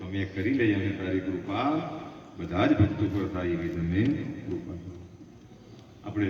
અમે કરી લઈએ અમે તારી કૃપા બધા જ ભક્તો પર થાય એવી તમે કૃપા આપણે